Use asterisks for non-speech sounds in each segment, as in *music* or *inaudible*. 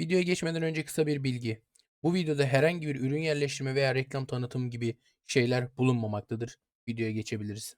Videoya geçmeden önce kısa bir bilgi. Bu videoda herhangi bir ürün yerleştirme veya reklam tanıtım gibi şeyler bulunmamaktadır. Videoya geçebiliriz.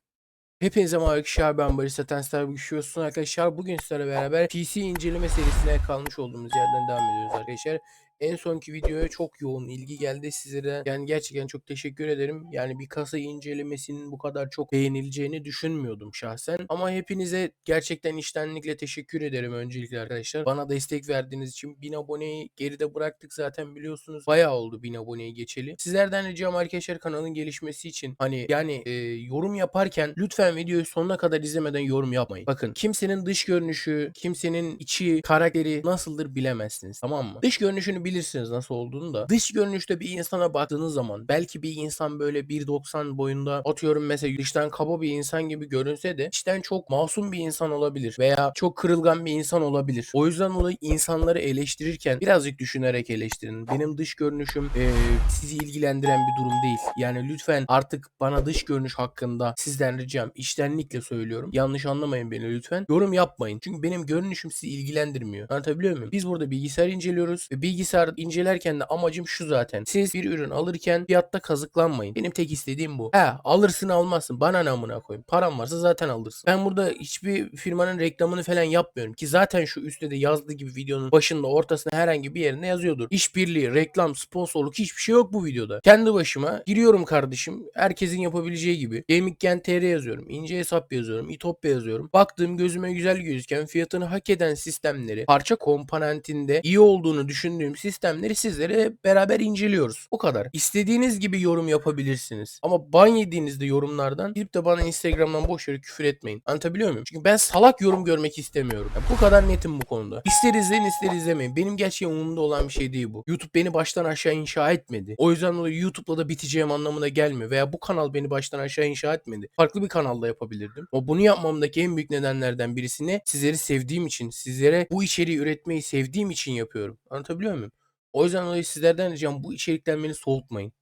Hepinize merhaba arkadaşlar ben Barış Satensler Güçlüyorsun arkadaşlar. Bugün sizlerle beraber PC inceleme serisine kalmış olduğumuz yerden devam ediyoruz arkadaşlar. En sonki videoya çok yoğun ilgi geldi sizlere. Yani gerçekten çok teşekkür ederim. Yani bir kasa incelemesinin bu kadar çok beğenileceğini düşünmüyordum şahsen. Ama hepinize gerçekten iştenlikle teşekkür ederim öncelikle arkadaşlar. Bana destek verdiğiniz için 1000 aboneyi geride bıraktık zaten biliyorsunuz. Bayağı oldu 1000 aboneyi geçeli. Sizlerden ricam arkadaşlar kanalın gelişmesi için hani yani e, yorum yaparken lütfen videoyu sonuna kadar izlemeden yorum yapmayın. Bakın kimsenin dış görünüşü, kimsenin içi, karakteri nasıldır bilemezsiniz tamam mı? Dış görünüşünü bilirsiniz nasıl olduğunu da. Dış görünüşte bir insana baktığınız zaman belki bir insan böyle 1.90 boyunda atıyorum mesela dıştan kaba bir insan gibi görünse de içten çok masum bir insan olabilir veya çok kırılgan bir insan olabilir. O yüzden dolayı insanları eleştirirken birazcık düşünerek eleştirin. Benim dış görünüşüm e, sizi ilgilendiren bir durum değil. Yani lütfen artık bana dış görünüş hakkında sizden ricam içtenlikle söylüyorum. Yanlış anlamayın beni lütfen. Yorum yapmayın. Çünkü benim görünüşüm sizi ilgilendirmiyor. Anlatabiliyor muyum? Biz burada bilgisayar inceliyoruz ve bilgisayar incelerken de amacım şu zaten. Siz bir ürün alırken fiyatta kazıklanmayın. Benim tek istediğim bu. He alırsın almazsın. Bana ne amına koyayım. Param varsa zaten alırsın. Ben burada hiçbir firmanın reklamını falan yapmıyorum ki zaten şu üstte de yazdığı gibi videonun başında ortasında herhangi bir yerinde yazıyordur. İşbirliği, reklam, sponsorluk hiçbir şey yok bu videoda. Kendi başıma giriyorum kardeşim. Herkesin yapabileceği gibi. Gaming.tr yazıyorum. ince hesap yazıyorum. İtopya yazıyorum. Baktığım gözüme güzel gözüken fiyatını hak eden sistemleri parça komponentinde iyi olduğunu düşündüğüm sistemleri sizlere beraber inceliyoruz. Bu kadar. İstediğiniz gibi yorum yapabilirsiniz. Ama ban yediğinizde yorumlardan gidip de bana Instagram'dan boş yere küfür etmeyin. Anlatabiliyor muyum? Çünkü ben salak yorum görmek istemiyorum. Yani bu kadar netim bu konuda. İster izleyin ister izlemeyin. Benim gerçekten umurumda olan bir şey değil bu. YouTube beni baştan aşağı inşa etmedi. O yüzden dolayı YouTube'la da biteceğim anlamına gelmiyor. Veya bu kanal beni baştan aşağı inşa etmedi. Farklı bir kanalda yapabilirdim. Ama bunu yapmamdaki en büyük nedenlerden birisini sizleri sevdiğim için, sizlere bu içeriği üretmeyi sevdiğim için yapıyorum. Anlatabiliyor muyum? O yüzden dolayı sizlerden ricam bu içerikten beni soğutmayın.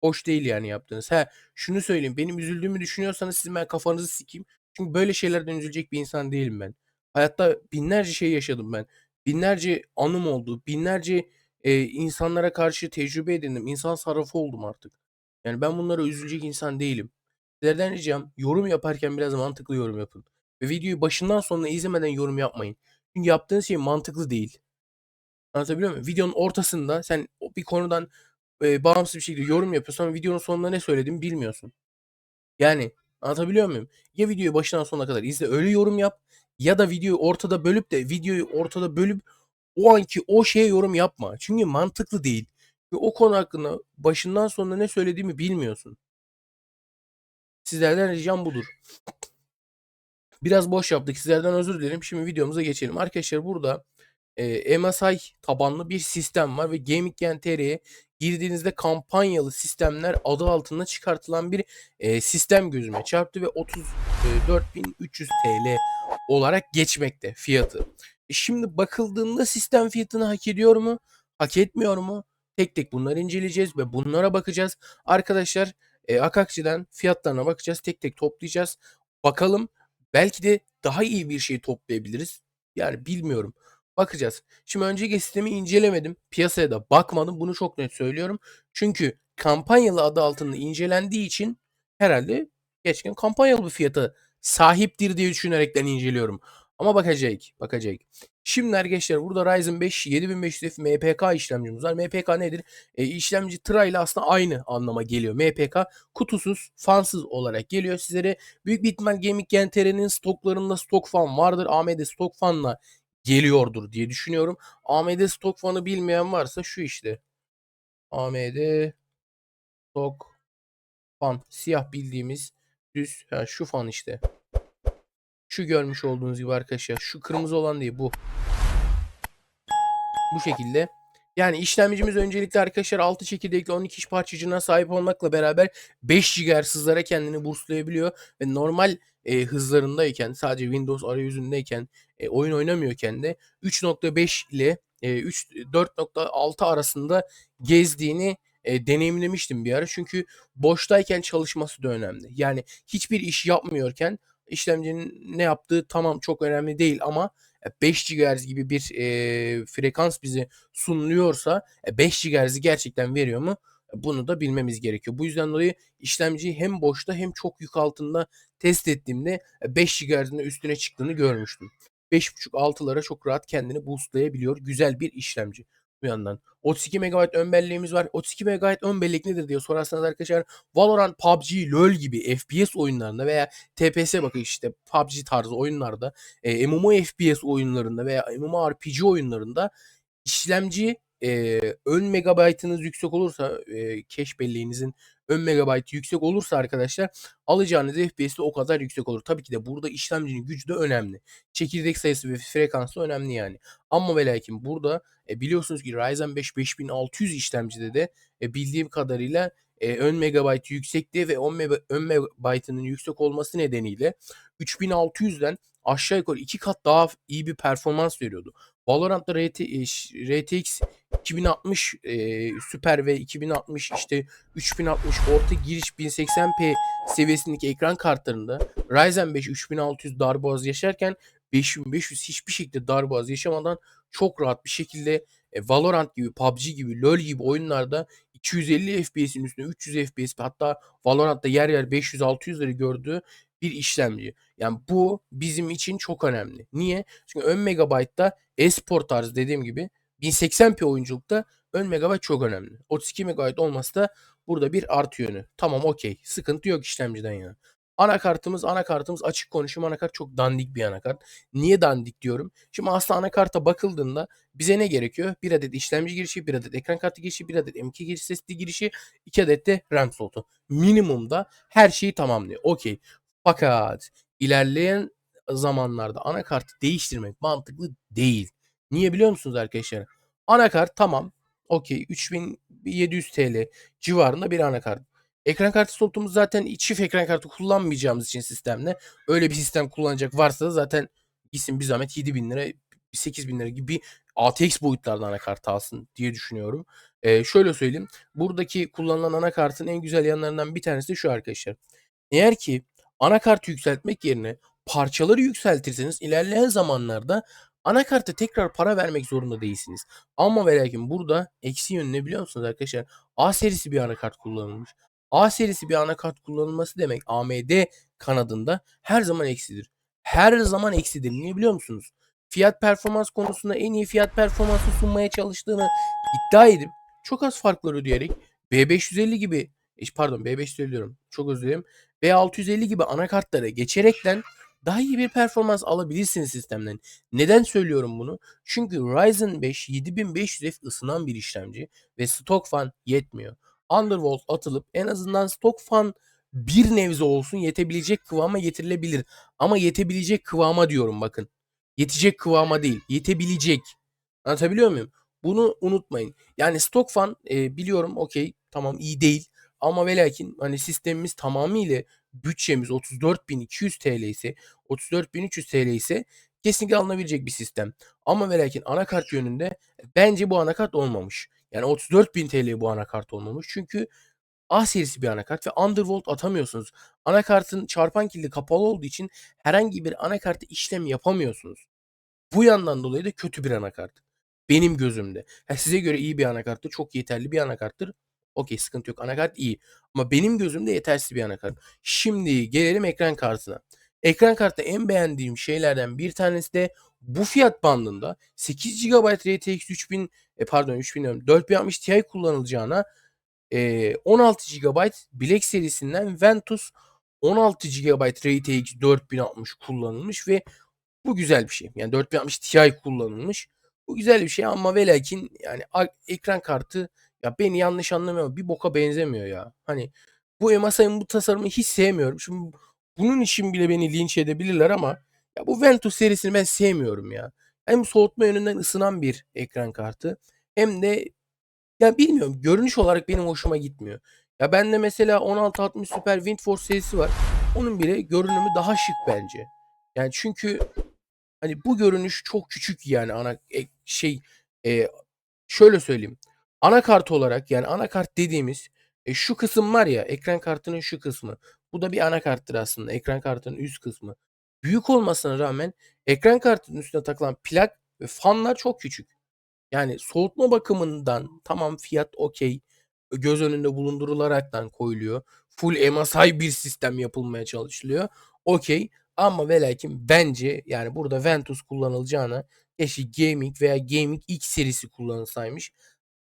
Hoş değil yani yaptığınız. Ha şunu söyleyeyim. Benim üzüldüğümü düşünüyorsanız sizin ben kafanızı sikeyim. Çünkü böyle şeylerden üzülecek bir insan değilim ben. Hayatta binlerce şey yaşadım ben. Binlerce anım oldu. Binlerce e, insanlara karşı tecrübe edindim. İnsan sarrafı oldum artık. Yani ben bunlara üzülecek insan değilim. Sizlerden ricam yorum yaparken biraz mantıklı yorum yapın. Ve videoyu başından sonuna izlemeden yorum yapmayın. Çünkü yaptığınız şey mantıklı değil. Anlatabiliyor muyum? Videonun ortasında sen bir konudan e, bağımsız bir şekilde yorum yapıyorsun ama videonun sonunda ne söylediğimi bilmiyorsun. Yani anlatabiliyor muyum? Ya videoyu başından sonuna kadar izle öyle yorum yap ya da videoyu ortada bölüp de videoyu ortada bölüp o anki o şeye yorum yapma. Çünkü mantıklı değil. Ve o konu hakkında başından sonuna ne söylediğimi bilmiyorsun. Sizlerden ricam budur. Biraz boş yaptık. Sizlerden özür dilerim. Şimdi videomuza geçelim. Arkadaşlar burada e, MSI tabanlı bir sistem var ve Gaming.tr'ye girdiğinizde kampanyalı sistemler adı altında çıkartılan bir e, sistem gözüme çarptı ve 34.300 TL olarak geçmekte fiyatı. E şimdi bakıldığında sistem fiyatını hak ediyor mu? Hak etmiyor mu? Tek tek bunları inceleyeceğiz ve bunlara bakacağız. Arkadaşlar e, Akakçı'dan fiyatlarına bakacağız. Tek tek toplayacağız. Bakalım belki de daha iyi bir şey toplayabiliriz. Yani bilmiyorum. Bakacağız. Şimdi önceki sistemi incelemedim. Piyasaya da bakmadım. Bunu çok net söylüyorum. Çünkü kampanyalı adı altında incelendiği için herhalde geçken kampanyalı bir fiyata sahiptir diye düşünerekten inceliyorum. Ama bakacak. Bakacak. Şimdi arkadaşlar burada Ryzen 5 7500F MPK işlemcimiz var. MPK nedir? E, işlemci Tra ile aslında aynı anlama geliyor. MPK kutusuz, fansız olarak geliyor sizlere. Büyük bir ihtimal Gaming Gen stoklarında stok fan vardır. AMD stok fanla geliyordur diye düşünüyorum. AMD stok fanı bilmeyen varsa şu işte. AMD stok fan. Siyah bildiğimiz düz. Ha, şu fan işte. Şu görmüş olduğunuz gibi arkadaşlar. Şu kırmızı olan değil bu. Bu şekilde. Yani işlemcimiz öncelikle arkadaşlar 6 çekirdekli 12 iş parçacığına sahip olmakla beraber 5 GHz hızlara kendini burslayabiliyor ve normal e, hızlarındayken sadece Windows arayüzündeyken e, oyun oynamıyorken de 3.5 ile e, 3 4.6 arasında gezdiğini e, deneyimlemiştim bir ara. Çünkü boştayken çalışması da önemli. Yani hiçbir iş yapmıyorken işlemcinin ne yaptığı tamam çok önemli değil ama e, 5 GHz gibi bir, eee, frekans bize sunuluyorsa, e, 5 GHz'i gerçekten veriyor mu? E, bunu da bilmemiz gerekiyor. Bu yüzden dolayı işlemciyi hem boşta hem çok yük altında test ettiğimde, e, 5 GHz'in üstüne çıktığını görmüştüm. 5.5-6'lara çok rahat kendini boost'layabiliyor. Güzel bir işlemci bu yandan. 32 MB ön belleğimiz var. 32 MB ön bellek nedir diye sorarsanız arkadaşlar Valorant, PUBG, LoL gibi FPS oyunlarında veya TPS bakın işte PUBG tarzı oyunlarda, eee, MMO FPS oyunlarında veya MMORPG oyunlarında işlemci, eee, ön megabaytınız yüksek olursa, eee, cache belleğinizin ön megabaytı yüksek olursa arkadaşlar alacağınız FPS de o kadar yüksek olur. Tabii ki de burada işlemcinin gücü de önemli. Çekirdek sayısı ve frekansı önemli yani. Amma ve lakin burada, e, biliyorsunuz ki Ryzen 5 5600 işlemcide de, e, bildiğim kadarıyla, eee, ön megabaytı yüksekti ve on mega ön megabaytının yüksek olması nedeniyle 3600'den aşağı yukarı 2 kat daha iyi bir performans veriyordu. Valorant'ta RT RTX 2060, eee, Super ve 2060 işte 3060 orta giriş 1080p seviyesindeki ekran kartlarında Ryzen 5 3600 darboğaz yaşarken 5500 hiçbir şekilde darboğaz yaşamadan çok rahat bir şekilde, eee, Valorant gibi, PUBG gibi, LoL gibi oyunlarda 250 FPS'in üstünde 300 FPS hatta Valorant'ta yer yer 500-600'leri gördüğü bir işlemci. Yani bu bizim için çok önemli. Niye? Çünkü ön megabayt'ta e-spor tarzı dediğim gibi 1080p oyunculukta ön megabayt çok önemli. 32 MB olması da burada bir artı yönü. Tamam okay. Sıkıntı yok işlemciden yana. Anakartımız anakartımız açık konuşayım anakart çok dandik bir anakart. Niye dandik diyorum? Şimdi aslında anakarta bakıldığında bize ne gerekiyor? 1 adet işlemci girişi, 1 adet ekran kartı girişi, 1 adet M.2 giriş SSD girişi, 2 adet de RAM slotu. Minimumda her şeyi tamamlıyor. Okay. Fakat ilerleyen zamanlarda anakartı değiştirmek mantıklı değil. Niye biliyor musunuz arkadaşlar? Anakart tamam, okay, 3700 TL civarında bir anakart. Ekran kartı slotumuz zaten çift ekran kartı kullanmayacağımız için sistemde öyle bir sistem kullanacak varsa da zaten gitsin bir zahmet 7.000 lira, 8.000 lira gibi bir ATX boyutlarda anakart alsın diye düşünüyorum. Eee, şöyle söyleyeyim, buradaki kullanılan anakartın en güzel yanlarından bir tanesi şu arkadaşlar. Eğer ki anakartı yükseltmek yerine parçaları yükseltirseniz ilerleyen zamanlarda anakarta tekrar para vermek zorunda değilsiniz. Amma ve lakin burada eksi yönü ne biliyor musunuz arkadaşlar? A serisi bir anakart kullanılmış. A serisi bir anakart kullanılması demek AMD kanadında her zaman eksidir. Her zaman eksidir. Niye biliyor musunuz? Fiyat performans konusunda en iyi fiyat performansı sunmaya çalıştığını iddia edip çok az farklar ödeyerek B550 gibi iş pardon B550 diyorum. Çok özür dilerim. B650 gibi anakartlara geçerekten daha iyi bir performans alabilirsiniz sistemden. Neden söylüyorum bunu? Çünkü Ryzen 5 7500F ısınan bir işlemci ve stok fan yetmiyor. Undervolt atılıp en azından stok fan bir nebze olsun yetebilecek kıvama getirilebilir. Ama yetebilecek kıvama diyorum bakın. Yetecek kıvama değil, yetebilecek. Anlatabiliyor muyum? Bunu unutmayın. Yani stok fan eee, biliyorum okay tamam iyi değil ama ve lakin hani sistemimiz tamamıyla bütçemiz 34.200 TL ise 34.300 TL ise kesinlikle alınabilecek bir sistem. Ama ve lakin anakart yönünde bence bu anakart olmamış. Yani 34.000 TL bu anakart olmamış. Çünkü A serisi bir anakart ve undervolt atamıyorsunuz. Anakartın çarpan kilidi kapalı olduğu için herhangi bir anakarta işlem yapamıyorsunuz. Bu yandan dolayı da kötü bir anakart. Benim gözümde. Ha, size göre iyi bir anakarttır. Çok yeterli bir anakarttır. Okay, sıkıntı yok. Anakart iyi. Ama benim gözümde yetersiz bir anakart. Şimdi gelelim ekran kartına. Ekran kartı en beğendiğim şeylerden bir tanesi de bu fiyat bandında 8 GB RTX 3000 e, pardon 3000 diyorum 4060 Ti kullanılacağına eee 16 GB Black serisinden Ventus 16 GB RTX 4060 kullanılmış ve bu güzel bir şey. Yani 4060 Ti kullanılmış. Bu güzel bir şey ama ve lakin yani ekran kartı ya beni yanlış anlamayın ama bir boka benzemiyor ya. Hani bu MSI'ın bu tasarımını hiç sevmiyorum. Şimdi bunun için bile beni linç edebilirler ama ya bu Ventus serisini ben sevmiyorum ya. Hem soğutma yönünden ısınan bir ekran kartı hem de ya bilmiyorum görünüş olarak benim hoşuma gitmiyor. Ya bende mesela 1660 Super Windforce serisi var. Onun bile görünümü daha şık bence. Yani çünkü hani bu görünüş çok küçük yani ana e, şey e, şöyle söyleyeyim. Anakart olarak yani anakart dediğimiz e, şu kısım var ya ekran kartının şu kısmı. Bu da bir anakarttır aslında ekran kartının üst kısmı. büyük olmasına rağmen ekran kartının üstüne takılan plak ve fanlar çok küçük. Yani soğutma bakımından tamam fiyat okey. Göz önünde bulundurularaktan koyuluyor. Full MSI bir sistem yapılmaya çalışılıyor. Okey. Ama ve lakin bence yani burada Ventus kullanılacağına keşke Gaming veya Gaming X serisi kullanılsaymış.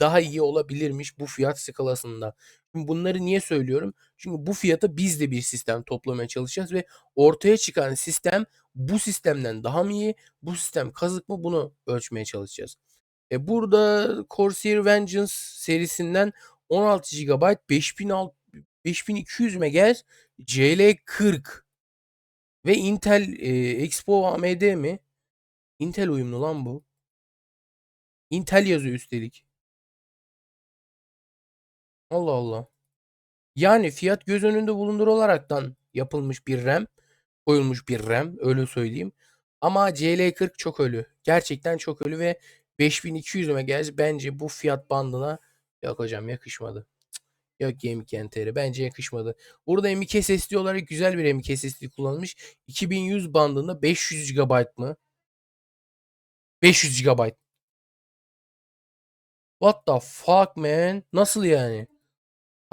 Daha iyi olabilirmiş bu fiyat skalasında. Şimdi bunları niye söylüyorum? Çünkü bu fiyata biz de bir sistem toplamaya çalışacağız ve ortaya çıkan sistem bu sistemden daha mı iyi? Bu sistem kazık mı? Bunu ölçmeye çalışacağız. E burada Corsair Vengeance serisinden 16 GB 5600 5200 MHz CL40 ve Intel e, Expo AMD mi? Intel uyumlu lan bu. Intel yazıyor üstelik. Allah Allah. Yani fiyat göz önünde bulundurularaktan yapılmış bir RAM, koyulmuş bir RAM öyle söyleyeyim. Ama CL40 çok ölü. Gerçekten çok ölü ve 5200 MHz bence bu fiyat bandına yok hocam yakışmadı. Yok Gaming NTR bence yakışmadı. Burada M.2 SSD olarak güzel bir M.2 SSD kullanılmış. 2100 bandında 500 GB mı? 500 GB. What the fuck man? Nasıl yani?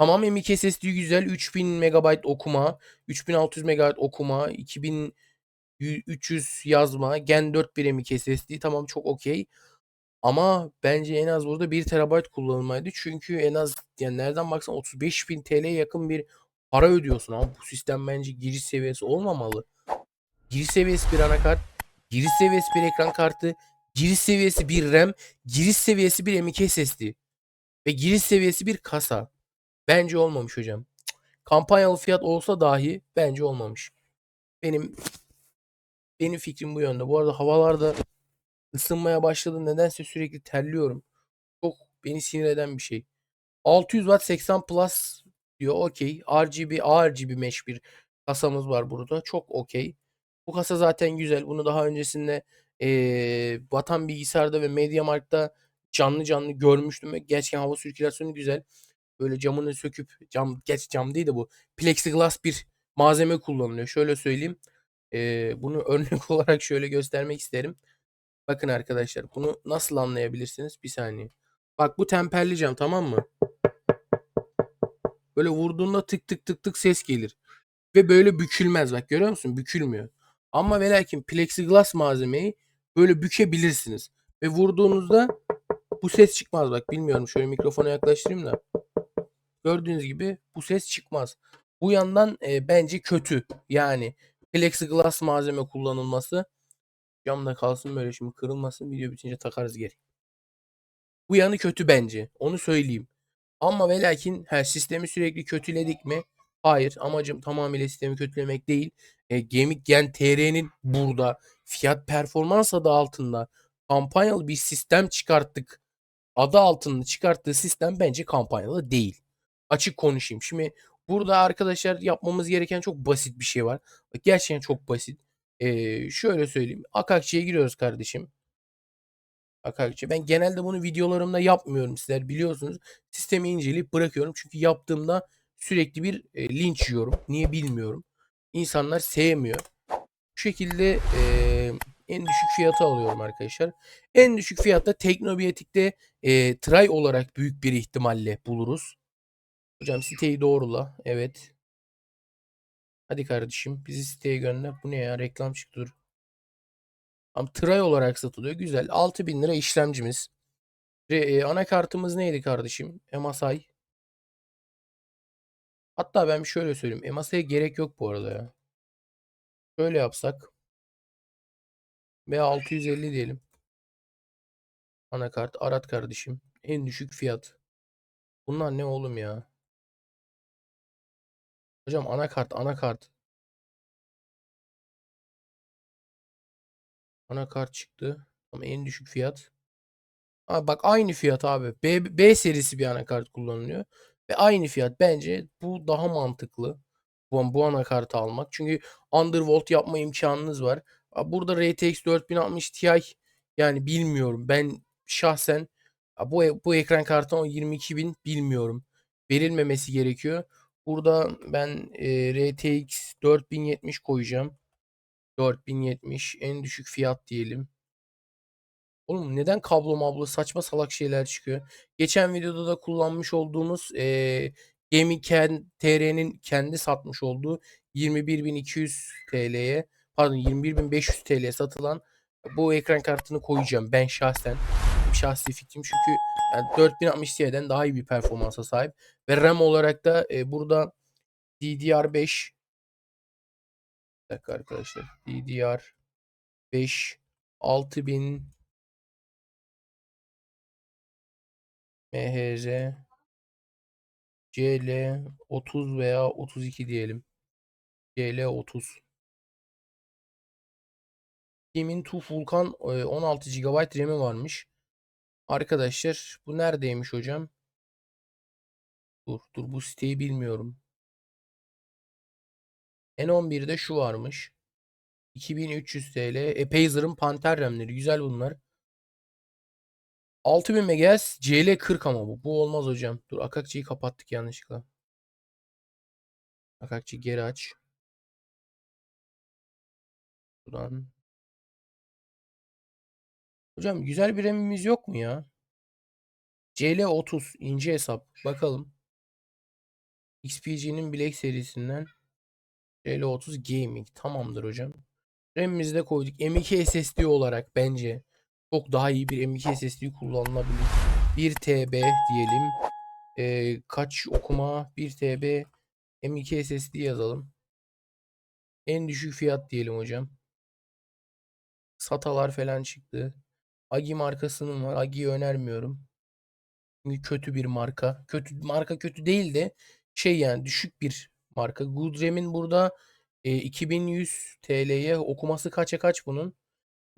Tamam M.2 SSD güzel. 3000 MB okuma. 3600 MB okuma. 2300 yazma. Gen 4 bir M.2 SSD. Tamam çok okey. Ama bence en az burada 1 TB kullanılmalıydı. Çünkü en az yani nereden baksan 35.000 TL'ye yakın bir para ödüyorsun abi. Bu sistem bence giriş seviyesi olmamalı. Giriş seviyesi bir anakart, giriş seviyesi bir ekran kartı, giriş seviyesi bir RAM, giriş seviyesi bir M.2 SSD ve giriş seviyesi bir kasa. Bence olmamış hocam. Kampanyalı fiyat olsa dahi bence olmamış. Benim benim fikrim bu yönde. Bu arada havalarda ısınmaya başladı. Nedense sürekli terliyorum. Çok beni sinir eden bir şey. 600 Watt 80 Plus diyor. Okey. RGB, RGB mesh bir kasamız var burada. Çok okey. Bu kasa zaten güzel. Bunu daha öncesinde ee, Vatan Bilgisayar'da ve MediaMarkt'ta canlı canlı görmüştüm. Gerçekten hava sirkülasyonu güzel. Böyle camını söküp cam geç cam değil de bu plexiglass bir malzeme kullanılıyor. Şöyle söyleyeyim. Ee, bunu *laughs* örnek olarak şöyle göstermek isterim. Bakın arkadaşlar bunu nasıl anlayabilirsiniz? Bir saniye. Bak bu temperli cam tamam mı? Böyle vurduğunda tık tık tık tık ses gelir. Ve böyle bükülmez. Bak görüyor musun? Bükülmüyor. Ama ve lakin plexiglass malzemeyi böyle bükebilirsiniz. Ve vurduğunuzda bu ses çıkmaz. Bak bilmiyorum şöyle mikrofona yaklaştırayım da. Gördüğünüz gibi bu ses çıkmaz. Bu yandan e, bence kötü. Yani plexiglass malzeme kullanılması camda kalsın böyle şimdi kırılmasın video bitince takarız geri. Bu yanı kötü bence. Onu söyleyeyim. Ama ve lakin her sistemi sürekli kötüledik mi? Hayır. Amacım tamamıyla sistemi kötülemek değil. E, Gemik Gen TR'nin burada fiyat performans adı altında kampanyalı bir sistem çıkarttık. Adı altında çıkarttığı sistem bence kampanyalı değil. Açık konuşayım. Şimdi burada arkadaşlar yapmamız gereken çok basit bir şey var. Gerçekten çok basit. Ee, şöyle söyleyeyim. Akakçı'ya giriyoruz kardeşim. Akakçı. Ben genelde bunu videolarımda yapmıyorum sizler biliyorsunuz. Sistemi inceleyip bırakıyorum. Çünkü yaptığımda sürekli bir e, linç yiyorum. Niye bilmiyorum. İnsanlar sevmiyor. Bu şekilde e, en düşük fiyatı alıyorum arkadaşlar. En düşük fiyatta Teknobiyetik'te e, try olarak büyük bir ihtimalle buluruz. Hocam siteyi doğrula. Evet. Hadi kardeşim bizi siteye gönder. Bu ne ya reklam çıktı dur. Ama tray olarak satılıyor. Güzel. 6000 lira işlemcimiz. Ve, e, anakartımız neydi kardeşim? MSI. Hatta ben şöyle söyleyeyim. MSI'ye gerek yok bu arada ya. Şöyle yapsak. Ve 650 diyelim. Anakart. Arat kardeşim. En düşük fiyat. Bunlar ne oğlum ya? Hocam anakart anakart. Anakart çıktı. Ama en düşük fiyat. Abi bak aynı fiyat abi. B, B serisi bir anakart kullanılıyor. Ve aynı fiyat. Bence bu daha mantıklı. Bu, bu anakartı almak. Çünkü undervolt yapma imkanınız var. Burada RTX 4060 Ti yani bilmiyorum. Ben şahsen bu bu ekran kartına o 22.000 bilmiyorum. Verilmemesi gerekiyor. Burada ben e, RTX 4070 koyacağım. 4070 en düşük fiyat diyelim. Oğlum neden kablo mablo saçma salak şeyler çıkıyor. Geçen videoda da kullanmış olduğumuz eee Gaming TR'nin kendi satmış olduğu 21.200 TL'ye pardon 21.500 TL'ye satılan bu ekran kartını koyacağım ben şahsen. Şahsi fikrim çünkü yani 4060 Ti'den daha iyi bir performansa sahip ve RAM olarak da e, burada DDR5 bir dakika arkadaşlar DDR5 6000 MHz CL 30 veya 32 diyelim. CL 30. Steam'in TUF Vulkan e, 16 GB RAM'i varmış. Arkadaşlar bu neredeymiş hocam? Dur dur bu siteyi bilmiyorum. N11'de şu varmış. 2300 TL. Epeyzer'ın Panther RAM'leri. Güzel bunlar. 6000 MHz CL40 ama bu. Bu olmaz hocam. Dur Akakçı'yı kapattık yanlışlıkla. Akakçı geri aç. Buradan. Hocam güzel bir RAM'imiz yok mu ya? CL30 ince hesap. Bakalım. XPG'nin Black serisinden CL30 Gaming. Tamamdır hocam. RAM'imizi de koyduk. M2 SSD olarak bence çok daha iyi bir M2 SSD kullanılabilir. 1 TB diyelim. Ee, kaç okuma 1 TB M2 SSD yazalım. En düşük fiyat diyelim hocam. SATA'lar falan çıktı. Agi markasının var. Agi'yi önermiyorum. Çünkü kötü bir marka. Kötü marka kötü değil de şey yani düşük bir marka. Goodrem'in burada e, 2100 TL'ye okuması kaça kaç bunun?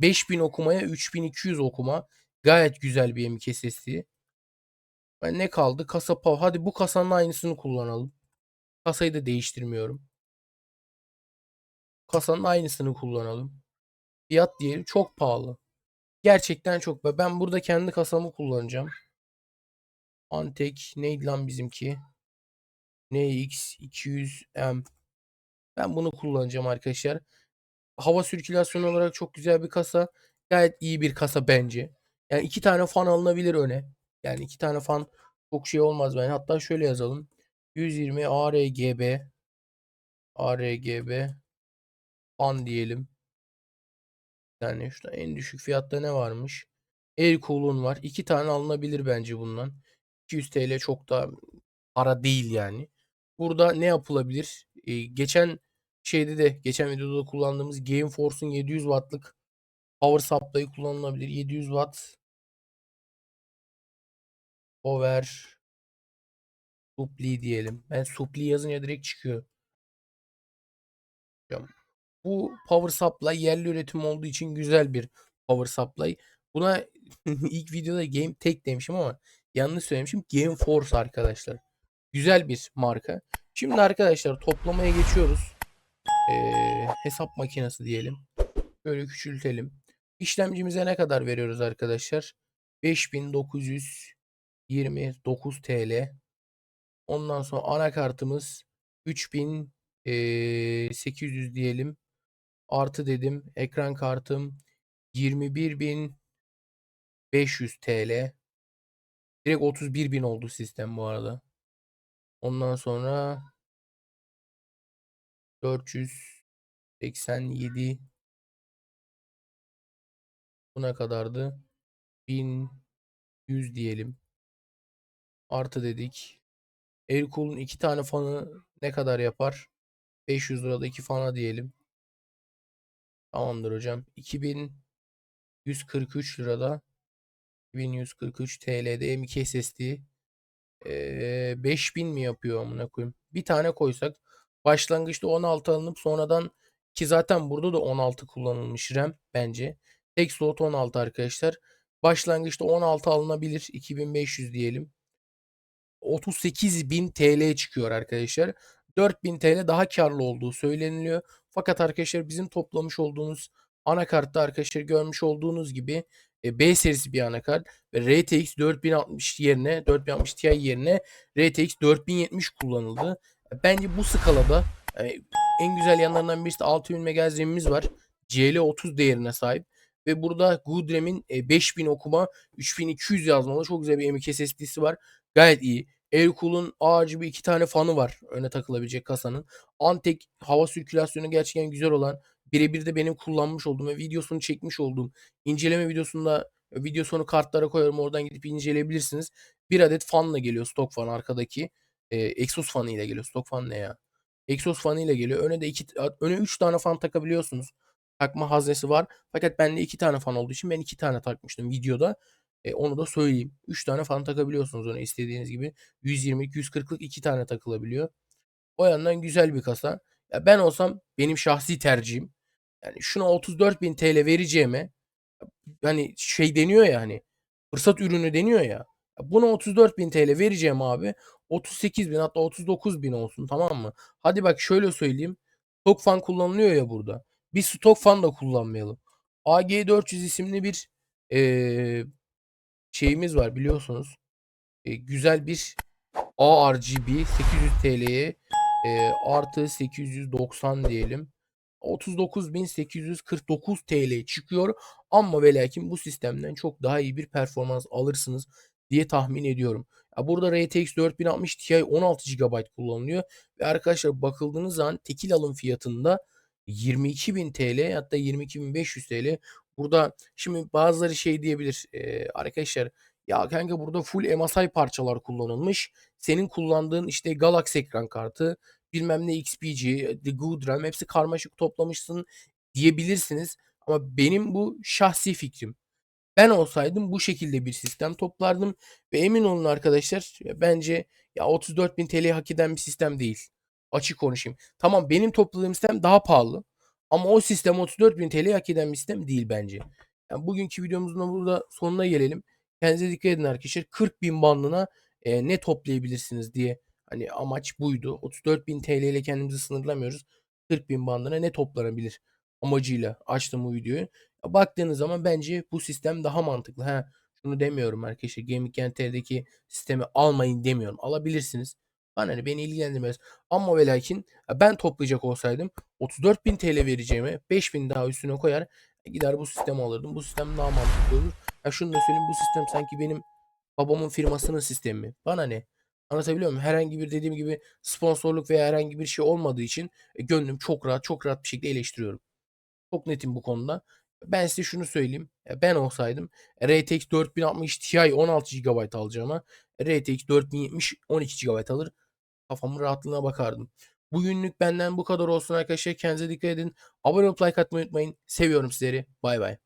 5000 okumaya 3200 okuma. Gayet güzel bir M2 SSD. Ben ne kaldı? Kasa pav. Hadi bu kasanın aynısını kullanalım. Kasayı da değiştirmiyorum. Kasanın aynısını kullanalım. Fiyat diyelim çok pahalı. Gerçekten çok. Ben burada kendi kasamı kullanacağım. Antek neydi lan bizimki? NX200M. Ben bunu kullanacağım arkadaşlar. Hava sirkülasyonu olarak çok güzel bir kasa. Gayet iyi bir kasa bence. Yani iki tane fan alınabilir öne. Yani iki tane fan çok şey olmaz ben. Hatta şöyle yazalım. 120 ARGB ARGB fan diyelim. Yani şurada en düşük fiyatta ne varmış? Air Cool'un var. İki tane alınabilir bence bundan. 200 TL çok da para değil yani. Burada ne yapılabilir? Ee, geçen şeyde de geçen videoda kullandığımız GameForce'un 700 wattlık power supply kullanılabilir. 700 watt power supply diyelim. Ben supply yazınca direkt çıkıyor. Bu power supply yerli üretim olduğu için güzel bir power supply. Buna *laughs* ilk videoda Game Tech demişim ama yanlış söylemişim. Game Force arkadaşlar. Güzel bir marka. Şimdi arkadaşlar toplamaya geçiyoruz. Ee, hesap makinesi diyelim. Böyle küçültelim. İşlemcimize ne kadar veriyoruz arkadaşlar? 5929 TL. Ondan sonra anakartımız 3800 diyelim. Artı dedim. Ekran kartım 21.500 TL. Direkt 31.000 oldu sistem bu arada. Ondan sonra 487 buna kadardı. 1100 diyelim. Artı dedik. Aircool'un iki tane fanı ne kadar yapar? 500 lirada iki fana diyelim. Tamamdır hocam. 2143 lirada 2143 TL'de M2 SSD ee, 5000 mi yapıyor amına koyayım? Bir tane koysak başlangıçta 16 alınıp sonradan ki zaten burada da 16 kullanılmış RAM bence. Tek slot 16 arkadaşlar. Başlangıçta 16 alınabilir. 2500 diyelim. 38.000 TL çıkıyor arkadaşlar. 4000 TL daha karlı olduğu söyleniliyor. Fakat arkadaşlar bizim toplamış olduğumuz anakartta arkadaşlar görmüş olduğunuz gibi e, B serisi bir anakart ve RTX 4060 yerine 4060 Ti yerine RTX 4070 kullanıldı. Bence bu skalada yani en güzel yanlarından birisi de 6000 MHz RAM'imiz var. CL30 değerine sahip ve burada Good RAM'in e, 5000 okuma 3200 yazmalı çok güzel bir M.2 SSD'si var. Gayet iyi. Aircool'un RGB iki tane fanı var öne takılabilecek kasanın. Antek hava sirkülasyonu gerçekten güzel olan birebir de benim kullanmış olduğum ve videosunu çekmiş olduğum inceleme videosunda video sonu kartlara koyarım oradan gidip inceleyebilirsiniz. Bir adet fanla geliyor stok fan arkadaki. E, egzoz fanı ile geliyor. Stok fan ne ya? Egzoz fanı ile geliyor. Öne de iki, öne 3 tane fan takabiliyorsunuz. Takma haznesi var. Fakat bende 2 tane fan olduğu için ben 2 tane takmıştım videoda. E, onu da söyleyeyim. 3 tane fan takabiliyorsunuz ona istediğiniz gibi. 120'lik 140'lık 2 tane takılabiliyor. O yandan güzel bir kasa. Ya ben olsam benim şahsi tercihim. Yani şuna 34.000 TL vereceğime hani şey deniyor ya hani fırsat ürünü deniyor ya. Buna 34.000 TL vereceğim abi. 38.000 hatta 39.000 olsun tamam mı? Hadi bak şöyle söyleyeyim. Stok fan kullanılıyor ya burada. Bir stok fan da kullanmayalım. AG400 isimli bir eee, şeyimiz var biliyorsunuz. E, güzel bir ARGB 800 TL'ye e, artı 890 diyelim. 39.849 TL çıkıyor ama ve lakin bu sistemden çok daha iyi bir performans alırsınız diye tahmin ediyorum. Ya burada RTX 4060 Ti 16 GB kullanılıyor ve arkadaşlar bakıldığınız zaman tekil alım fiyatında 22.000 TL hatta 22.500 TL. Burada şimdi bazıları şey diyebilir e, arkadaşlar ya kanka burada full MSI parçalar kullanılmış. Senin kullandığın işte Galaxy ekran kartı bilmem ne XPG, The Good RAM hepsi karmaşık toplamışsın diyebilirsiniz. Ama benim bu şahsi fikrim. Ben olsaydım bu şekilde bir sistem toplardım ve emin olun arkadaşlar bence ya 34.000 TL hak eden bir sistem değil. Açık konuşayım. Tamam benim topladığım sistem daha pahalı ama o sistem 34.000 TL hak eden bir sistem değil bence. Yani bugünkü videomuzun da burada sonuna gelelim. Kendinize dikkat edin arkadaşlar. 40.000 bandına e, ne toplayabilirsiniz diye hani amaç buydu. 34.000 TL ile kendimizi sınırlamıyoruz. 40.000 bandına ne toplanabilir amacıyla açtım bu videoyu. Baktığınız zaman bence bu sistem daha mantıklı. Ha, şunu demiyorum arkadaşlar. Gaming Genter'deki sistemi almayın demiyorum. Alabilirsiniz. Bana ne beni ilgilendirmez. Ama ve lakin ben toplayacak olsaydım 34.000 TL vereceğime 5.000 daha üstüne koyar gider bu sistemi alırdım. Bu sistem daha mantıklı olur. Ya şunu da söyleyeyim bu sistem sanki benim babamın firmasının sistemi. Bana ne? Anlatabiliyor muyum? Herhangi bir dediğim gibi sponsorluk veya herhangi bir şey olmadığı için e, gönlüm çok rahat çok rahat bir şekilde eleştiriyorum. Çok netim bu konuda. Ben size şunu söyleyeyim. Ben olsaydım RTX 4060 Ti 16 GB alacağıma RTX 4070 12 GB alır. Kafamın rahatlığına bakardım. Bugünlük benden bu kadar olsun arkadaşlar. Kendinize dikkat edin. Abone olup like atmayı unutmayın. Seviyorum sizleri. Bay bay.